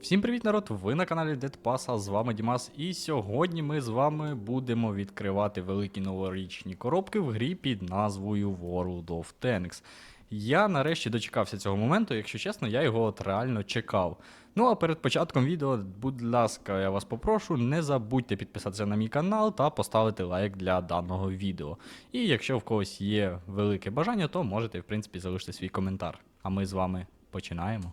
Всім привіт, народ! Ви на каналі Dead а з вами Дімас. І сьогодні ми з вами будемо відкривати великі новорічні коробки в грі під назвою World of Tanks. Я нарешті дочекався цього моменту, якщо чесно, я його от реально чекав. Ну а перед початком відео, будь ласка, я вас попрошу, не забудьте підписатися на мій канал та поставити лайк для даного відео. І якщо в когось є велике бажання, то можете, в принципі, залишити свій коментар. А ми з вами починаємо.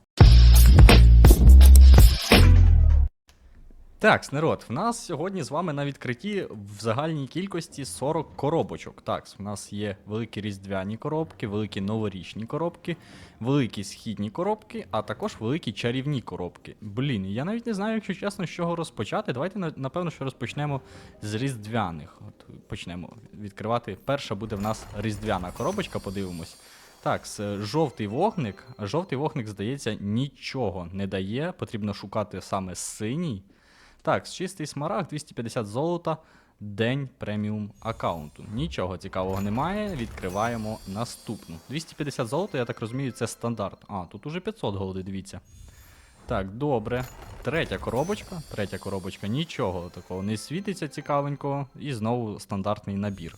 Так, народ, в нас сьогодні з вами на відкритті в загальній кількості 40 коробочок. Так, в нас є великі різдвяні коробки, великі новорічні коробки, великі східні коробки, а також великі чарівні коробки. Блін, я навіть не знаю, якщо чесно, з чого розпочати. Давайте напевно, що розпочнемо з різдвяних. От почнемо відкривати. Перша буде в нас різдвяна коробочка, подивимось. Так, жовтий вогник. Жовтий вогник, здається, нічого не дає. Потрібно шукати саме синій. Так, чистий смарагд, 250 золота, день преміум аккаунту. Нічого цікавого немає. Відкриваємо наступну. 250 золота, я так розумію, це стандарт. А, тут уже 500 голди, дивіться. Так, добре. Третя коробочка. Третя коробочка, нічого такого не світиться цікавенького. І знову стандартний набір.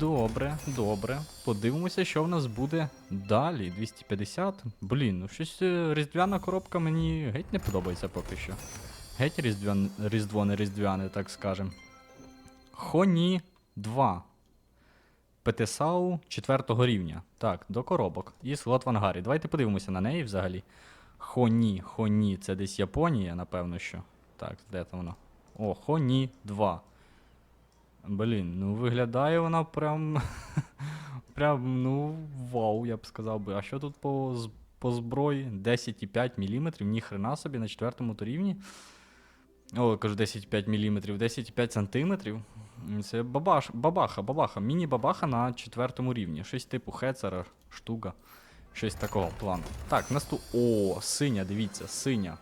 Добре, добре. Подивимося, що в нас буде далі. 250. Блін, ну щось е, різдвяна коробка мені геть не подобається поки що. Геть різдвян... різдво не різдвяне, так скажем. Хоні 2. ПТСАУ 4 рівня. Так, до коробок. І слот в ангарі. Давайте подивимося на неї взагалі. Хоні, Хоні, це десь Японія, напевно, що. Так, де там воно? О, Хоні 2. Блін, ну виглядає вона прям. прям, ну, вау, я б сказав би. А що тут по, по зброї? 10,5 мм, ніхрена собі на четвертому то рівні. О, кажу 10,5 мм, 10,5 см. Це бабаш, бабаха, бабаха. Міні-бабаха на четвертому рівні. Щось типу Хецера, штука. Щось такого плану. Так, наступ. О, синя, дивіться, синя.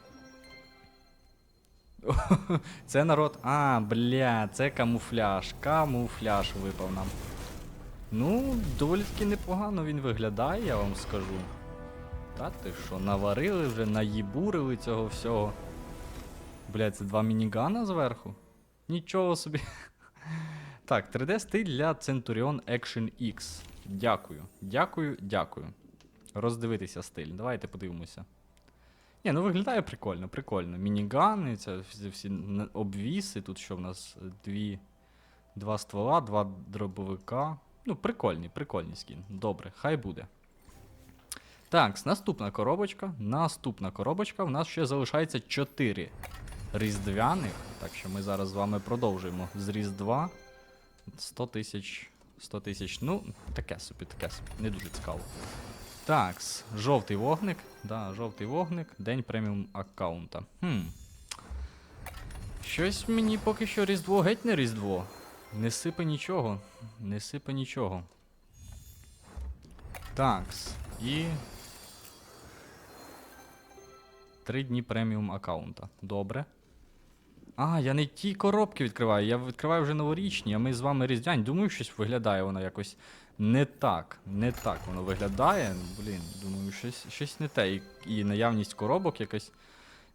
Це народ. А, бля, це камуфляж. Камуфляж випав нам. Ну, доволі таки непогано він виглядає, я вам скажу. Та ти що, наварили вже, наїбурили цього всього. Бля, це два мінігана зверху? Нічого собі. Так, 3D стиль для Centurion Action X. Дякую. Дякую, дякую. Роздивитися стиль. Давайте подивимося. Ні, ну виглядає прикольно, прикольно. Мінігани, це всі обвіси. Тут що в нас? Дві, два ствола, два дробовика. Ну, прикольний, прикольний скін. Добре, хай буде. Так, наступна коробочка. Наступна коробочка. У нас ще залишається 4 різдвяних. Так що ми зараз з вами продовжуємо з Різдва. 100 тисяч. 100 тисяч. Ну, таке собі, таке собі. Не дуже цікаво. Так, жовтий вогник. Да, жовтий вогник. День преміум аккаунта. Хм. Щось мені поки що Різдво геть не Різдво. Не сипе нічого. Не сипе нічого. Такс. І. Три дні преміум аккаунта. Добре. А, я не ті коробки відкриваю, я відкриваю вже новорічні, а ми з вами різдвяні. Думаю, щось виглядає воно якось не так. Не так воно виглядає. Блін, думаю, щось, щось не те. І, і наявність коробок якась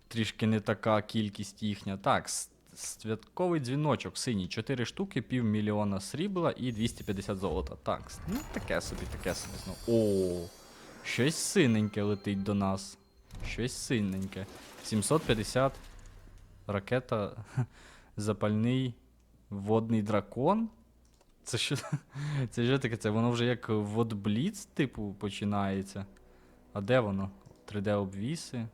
трішки не така кількість їхня. Так, святковий дзвіночок синій. 4 штуки, півмільйона срібла і 250 золота. Так, ну таке собі, таке собі знову. О, щось синеньке летить до нас. Щось синеньке. 750 ракета запальний водний дракон. Це що? Це що таке? Це воно вже як водбліц, типу, починається. А де воно? 3D-обвіси.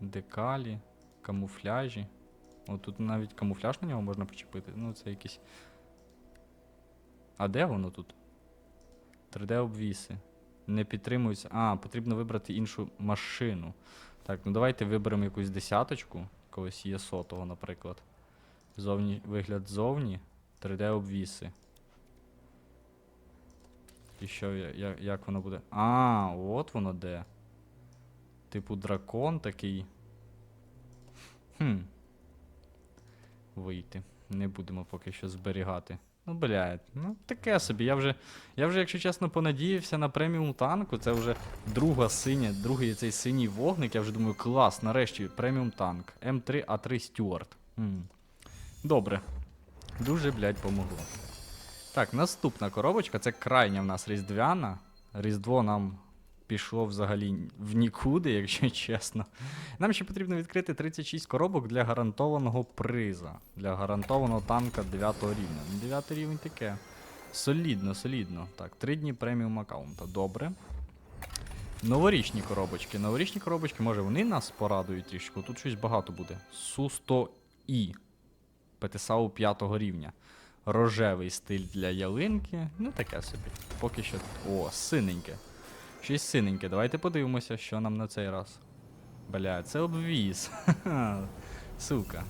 Декалі, камуфляжі. О, тут навіть камуфляж на нього можна почепити. Ну, це якийсь. А де воно тут? 3D-обвіси. Не підтримуються. А, потрібно вибрати іншу машину. Так, ну давайте виберемо якусь десяточку. Когось є сотого, наприклад. Зовні, вигляд зовні. 3D-обвіси. І що, я- я- як воно буде? А, от воно де. Типу дракон такий. Хм. Вийти. Не будемо поки що зберігати. Ну, блядь, ну таке собі. Я вже, я вже, якщо чесно, понадіявся на преміум танку. Це вже друга синя, другий цей синій вогник. Я вже думаю, клас, нарешті преміум танк. М3А3 Стюарт. Добре. Дуже, блядь, помогло. Так, наступна коробочка це крайня в нас різдвяна. Різдво нам пішло взагалі в нікуди, якщо чесно. Нам ще потрібно відкрити 36 коробок для гарантованого приза. Для гарантованого танка 9 рівня. 9 рівень таке. Солідно, солідно. Так, 3 дні преміум аккаунта. Добре. Новорічні коробочки. Новорічні коробочки, може, вони нас порадують трішки. Тут щось багато буде. Су-100І. ПТСАУ 5 рівня. Рожевий стиль для ялинки. Ну, таке собі. Поки що. О, синеньке. Щось синеньке. Давайте подивимося, що нам на цей раз. Бля, це обвіз. Сука.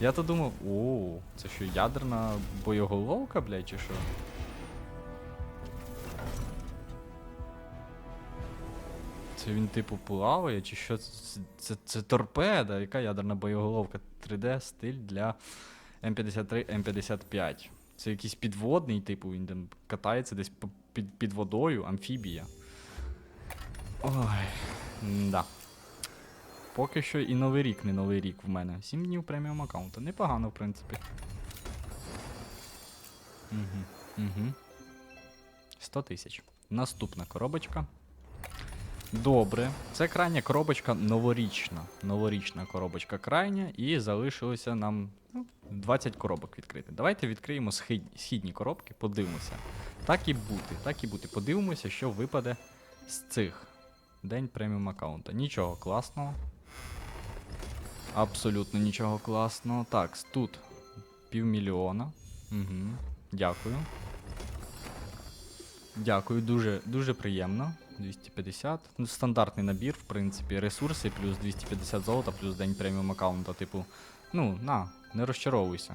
Я то думав, о, це що, ядерна боєголовка, блядь, чи що? Це він типу плаває, чи що? Це, це, це торпеда, яка ядерна боєголовка? 3D стиль для М53, М55. Це якийсь підводний, типу, він там катається десь під, під водою, амфібія. Ой, да. Поки що і новий рік, не новий рік в мене. 7 днів преміум аккаунта. Непогано, в принципі. Угу, угу. 100 тисяч. Наступна коробочка. Добре. Це крайня коробочка новорічна. Новорічна коробочка крайня, і залишилося нам ну, 20 коробок відкрити. Давайте відкриємо схід... східні коробки, подивимося. Так і бути, так і бути. Подивимося, що випаде з цих. День преміум аккаунта. Нічого класного. Абсолютно нічого класного. Так, тут півмільйона. Угу. Дякую. Дякую, дуже, дуже приємно. 250. Ну, стандартний набір, в принципі. Ресурси плюс 250 золота, плюс день преміум аккаунта. Типу, ну, на, не розчаровуйся.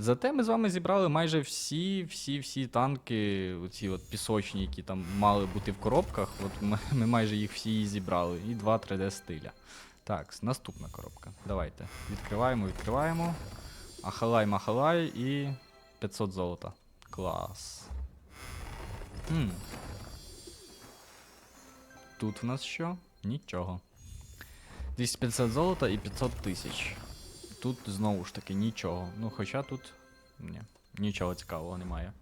Зате ми з вами зібрали майже всі, всі, всі танки, оці от пісочні, які там мали бути в коробках. От ми, ми майже їх всі зібрали. І два 3D стиля. Так, наступна коробка. Давайте. Відкриваємо, відкриваємо. Ахалай, махалай і 500 золота. Клас. Хм. Тут в нас що? Нічого. 250 золота і 500 тисяч. Тут знову ж таки нічого. Ну, хоча тут. Ні, нічого цікавого немає.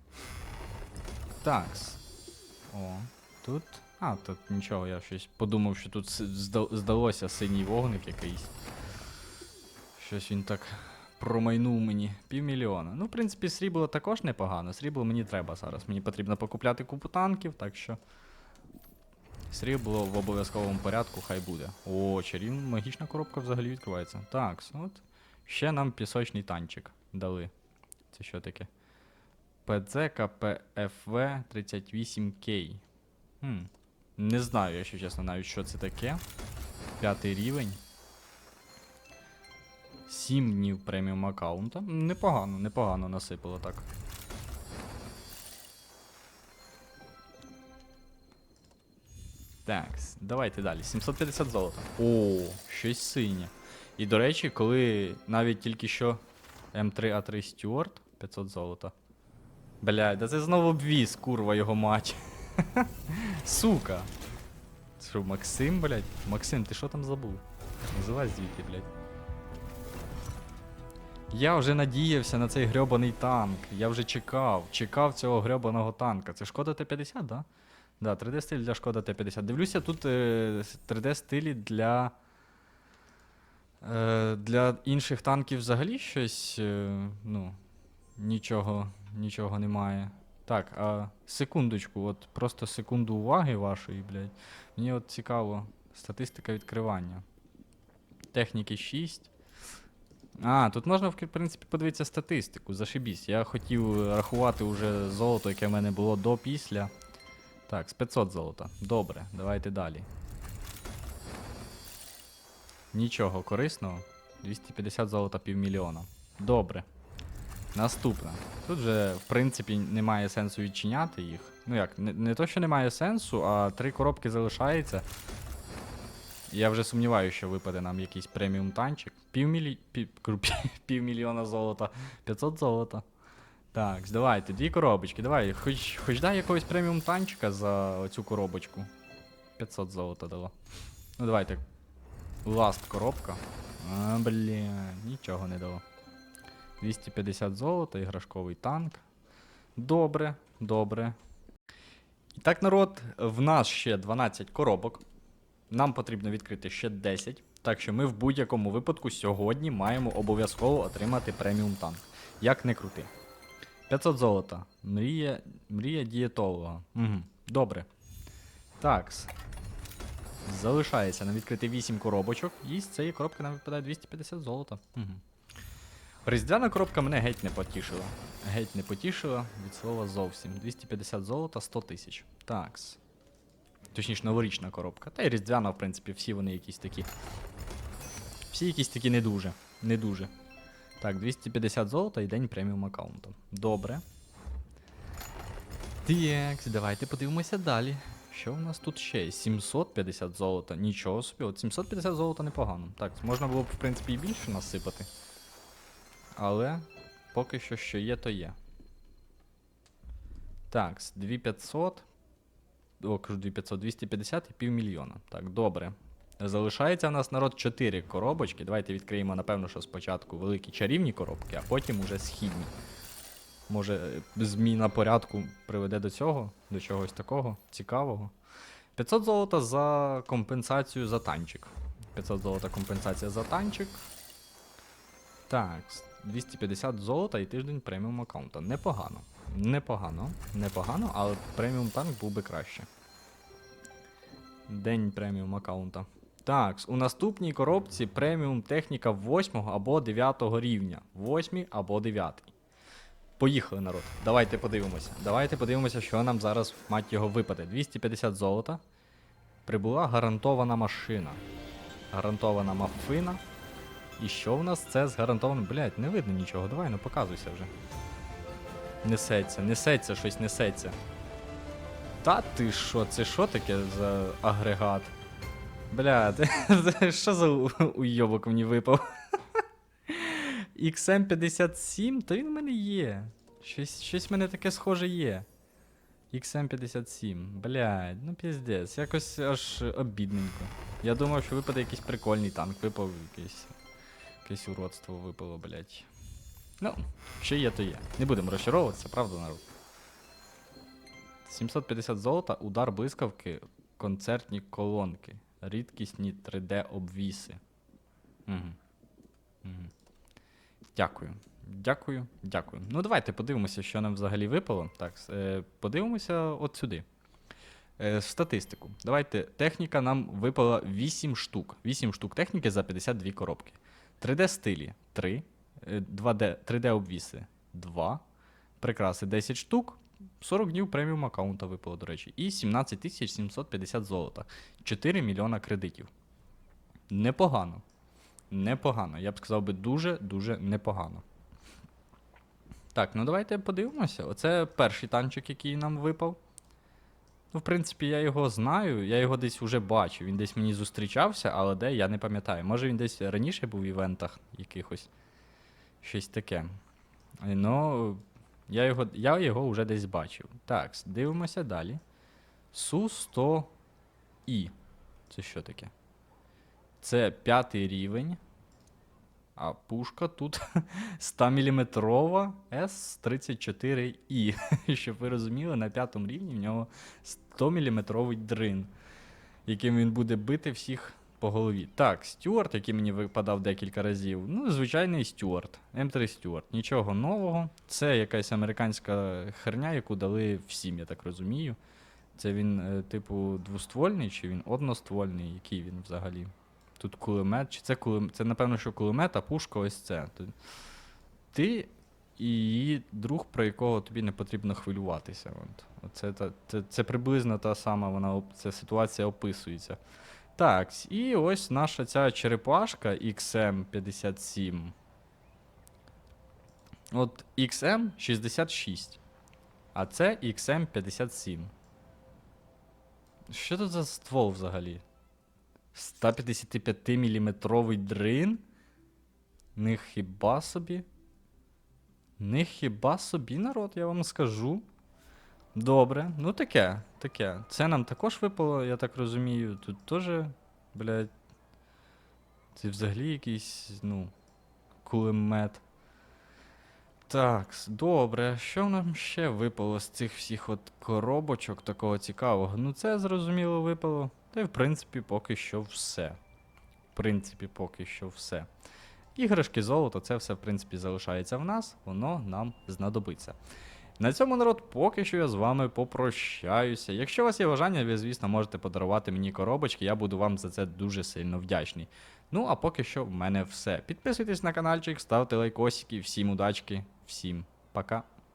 Такс. О, тут. А, тут нічого, я щось подумав, що тут здалося синій вогник якийсь. Щось він так промайнув мені. Півмільйона. Ну, в принципі, срібло також непогано. Срібло мені треба зараз. Мені потрібно покупляти купу танків, так що. Срібло в обов'язковому порядку, хай буде. О, чарівна магічна коробка взагалі відкривається. Так, от. Ще нам пісочний танчик дали. Це що таке? ПЦКПФВ 38К. Хм. Не знаю, якщо чесно, навіть що це таке. П'ятий рівень. 7 днів преміум аккаунта. Непогано, непогано насипало так. Так, давайте далі. 750 золота. О, щось синє. І до речі, коли навіть тільки що М3А3 Стюарт 500 золота. Блядь, да це знову обвіз, курва його мать. Сука. Що, Максим, блядь? Максим, ти що там забув? Називай звідти, блядь. Я вже надіявся на цей грьобаний танк. Я вже чекав, чекав цього грьобаного танка. Це шкода Т-50, да? Да, 3D стиль для шкода Т-50. Дивлюся, тут е, 3D стилі для. Е, для інших танків взагалі щось. Е, ну, нічого, нічого немає. Так, а секундочку, от просто секунду уваги вашої, блядь. Мені от цікаво, статистика відкривання. Техніки 6. А, тут можна, в принципі, подивитися статистику. Зашибісь. Я хотів рахувати уже золото, яке в мене було до після. Так, з 500 золота. Добре, давайте далі. Нічого корисного. 250 золота півмільйона. Добре. Наступна. Тут же, в принципі, немає сенсу відчиняти їх. Ну як, не, не то, що немає сенсу, а три коробки залишається. Я вже сумніваюся, що випаде нам якийсь преміум танчик. Півмілі... Пів... пів- Півмільйона золота. 500 золота. Так, давайте, дві коробочки, давай, хоч, хоч дай якогось преміум танчика за оцю коробочку. 500 золота дало. Ну давайте. Ласт коробка. А, блін, нічого не дало. 250 золота, іграшковий танк. Добре, добре. І так, народ, в нас ще 12 коробок. Нам потрібно відкрити ще 10. Так що ми в будь-якому випадку сьогодні маємо обов'язково отримати преміум танк. Як не крути. 500 золота. Мрія, мрія дієтолога. Угу. Добре. Такс. Залишається нам відкрити 8 коробочок, і з цієї коробки нам випадає 250 золота. Угу. Різдвяна коробка мене геть не потішила. Геть не потішила від слова зовсім. 250 золота, 100 тисяч. Такс. Точніше, новорічна коробка. Та й різдвяна, в принципі, всі вони якісь такі. Всі якісь такі не дуже. Не дуже. Так, 250 золота і день преміум аккаунту. Добре. Так, давайте подивимося далі. Що в нас тут ще є? 750 золота. Нічого собі. От 750 золота непогано. Так, можна було б, в принципі, і більше насипати. Але поки що що є, то є. Так, 2500. О, кажу 2500, 250 і півмільйона. Так, добре. Залишається в нас народ 4 коробочки. Давайте відкриємо, напевно, що спочатку великі чарівні коробки, а потім уже східні. Може, зміна порядку приведе до цього, до чогось такого цікавого. 500 золота за компенсацію за танчик. 500 золота компенсація за танчик. Так, 250 золота і тиждень преміум аккаунта. Непогано. Непогано. Непогано, але преміум танк був би краще. День преміум аккаунта. Так, у наступній коробці преміум техніка 8 або 9 рівня. 8 або 9. Поїхали, народ. Давайте подивимося. Давайте подивимося, що нам зараз, мать його, випаде. 250 золота. Прибула гарантована машина. Гарантована мафина. І що в нас це з гарантованим? Блять, не видно нічого. Давай, ну показуйся вже. Несеться, несеться, щось несеться. Та ти що, це що таке за агрегат? Бля, ти, що за уйобок мені випав? XM57, то він в мене є. Щось, щось в мене таке схоже є. XM57, блядь, ну піздець, якось аж обідненько. Я думав, що випаде якийсь прикольний танк, випав якийсь. Якесь уродство випало, блядь. Ну, що є, то є. Не будемо розчаровуватися, правда, народ? 750 золота, удар блискавки, концертні колонки, рідкісні 3D-обвіси. Угу. Угу. Дякую. Дякую, дякую. Ну, давайте подивимося, що нам взагалі випало. Так, е, подивимося от сюди. Е, статистику. Давайте. Техніка нам випала 8 штук. 8 штук техніки за 52 коробки. 3D стилі 3. 2D, 3D обвіси 2. Прикраси 10 штук. 40 днів преміум аккаунта випало, до речі. І 17 750 золота. 4 мільйона кредитів. Непогано. Непогано. Я б сказав би дуже-дуже непогано. Так, ну давайте подивимося. Оце перший танчик, який нам випав. Ну, в принципі, я його знаю, я його десь вже бачив. Він десь мені зустрічався, але де я не пам'ятаю. Може він десь раніше був в івентах якихось. Щось таке. Ну, я його, я його вже десь бачив. Так, дивимося далі. Су-100І. Це що таке? Це п'ятий рівень. А пушка тут 100-мм С-34І. Щоб ви розуміли, на п'ятому рівні в нього 100-мм дрин, яким він буде бити всіх по голові. Так, Стюарт, який мені випадав декілька разів. Ну, звичайний Стюарт. М3 Стюарт. Нічого нового. Це якась американська херня, яку дали всім, я так розумію. Це він, е, типу, двоствольний, чи він одноствольний, який він взагалі? Тут кулемет, чи це кулемет? Це, напевно, що кулемет, а пушка ось це. Ти і її друг, про якого тобі не потрібно хвилюватися. От. Оце, та, це, це приблизно та сама вона, ця ситуація описується. Так, і ось наша ця черепашка XM57. От XM66. А це XM57. Що тут за ствол взагалі? 155 мм дрин? Не хіба собі? Не хіба собі народ, я вам скажу. Добре, ну таке, таке. Це нам також випало, я так розумію. Тут теж, блядь. Це взагалі якийсь, ну, кулемет. Так, добре. Що нам ще випало з цих всіх от коробочок такого цікавого? Ну, це зрозуміло випало. Та й в принципі поки що все. В принципі, поки що все. Іграшки, золото, це все, в принципі, залишається в нас, воно нам знадобиться. На цьому народ, поки що я з вами попрощаюся. Якщо у вас є бажання, ви, звісно, можете подарувати мені коробочки, я буду вам за це дуже сильно вдячний. Ну, а поки що в мене все. Підписуйтесь на каналчик, ставте лайкосики, всім удачки, всім пока.